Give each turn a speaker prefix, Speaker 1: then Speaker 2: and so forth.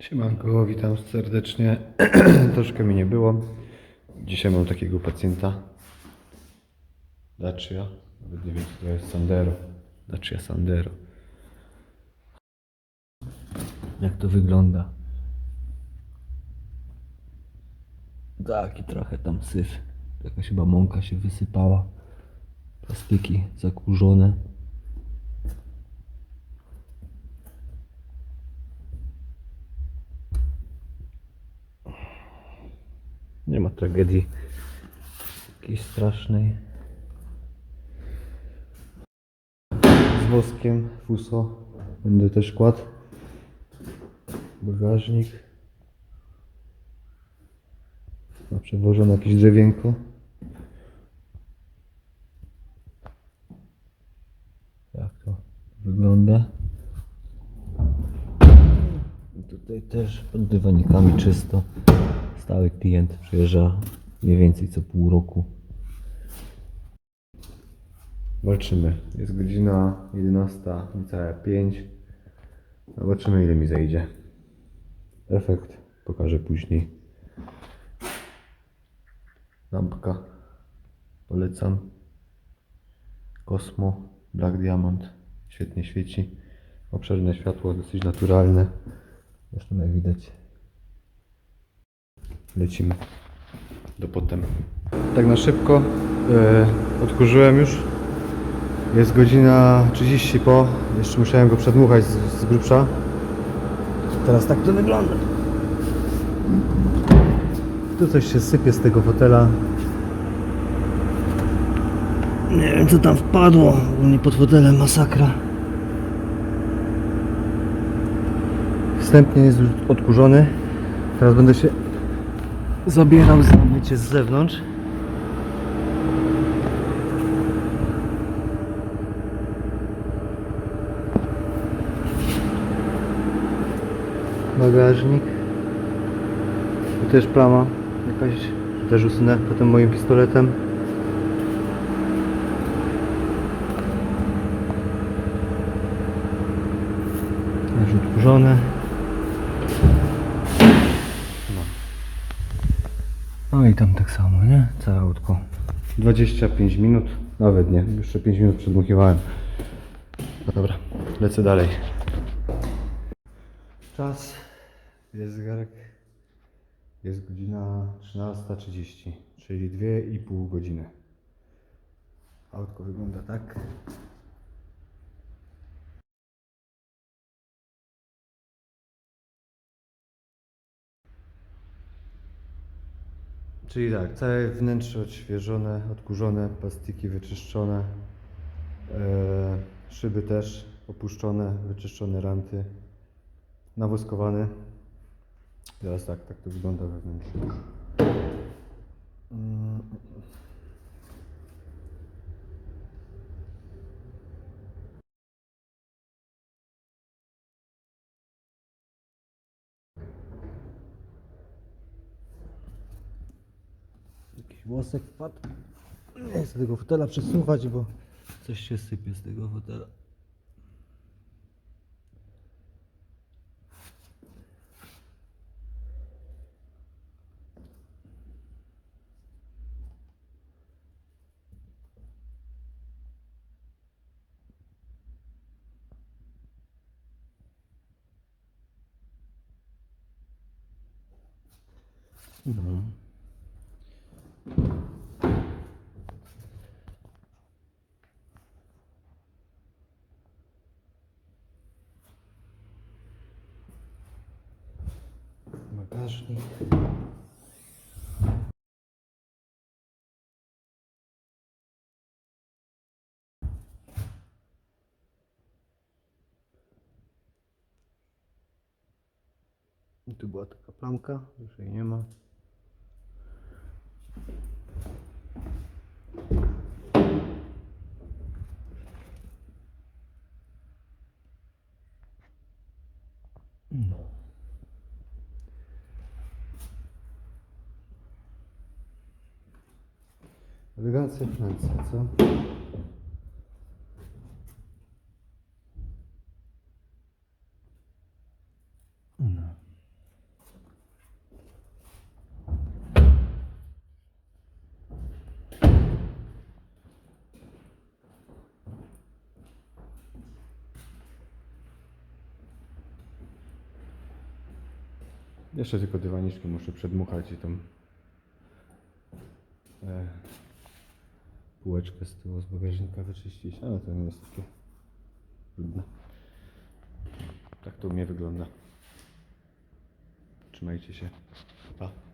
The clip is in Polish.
Speaker 1: Siemanko, witam serdecznie. Troszkę mi nie było. Dzisiaj mam takiego pacjenta. Dacia. Nawet nie wiem, co to jest Sandero. Dacia Sandero. Jak to wygląda? Taki trochę tam syf. Jakaś chyba mąka się wysypała. Plastiki zakurzone. Nie ma tragedii jakiejś strasznej. Z woskiem, fuso. Będę też kładł. Bagażnik. Ma przewożone jakieś drewienko. Jak to wygląda? I Tutaj też pod dywanikami czysto. Stały klient przyjeżdża mniej więcej co pół roku. Walczymy. Jest godzina 11, niecałe 5. Zobaczymy ile mi zajdzie. Efekt pokażę później. Lampka. Polecam. Cosmo Black Diamond. Świetnie świeci. Obszerne światło, dosyć naturalne. Zresztą jak widać lecimy do potem. Tak na szybko e, odkurzyłem już. Jest godzina 30 po. Jeszcze musiałem go przedmuchać z, z grubsza. Teraz tak to wygląda. Tu coś się sypie z tego fotela. Nie wiem co tam wpadło. U mnie pod fotelem masakra. Wstępnie jest już odkurzony. Teraz będę się zabierał za mycie z zewnątrz. Bagażnik. Tu też plama jakaś. Też usunę potem moim pistoletem. Też odkurzone. No i tam tak samo, nie? Całe autko. 25 minut, nawet nie, jeszcze 5 minut przedmuchiwałem. No dobra, lecę dalej. Czas, jest zegarek, jest godzina 13.30, czyli 2,5 godziny. Autko wygląda tak. Czyli tak, całe wnętrze odświeżone, odkurzone, plastiki wyczyszczone, e, szyby też opuszczone, wyczyszczone ranty, nawoskowane. Teraz tak, tak to wygląda wewnątrz. Jakiś włosek wpadł. Nie chcę tego fotela przesuwać, bo coś się sypie z tego fotela. No. Bagażnik. I tu była taka plamka, już jej nie ma. No. Elegancja Francja, co? No. Jeszcze tylko dywaniczki muszę przedmuchać i tą e, półeczkę z tyłu z bagażnika wyczyścić, ale to nie jest takie trudne. Tak to u mnie wygląda. Trzymajcie się. Pa.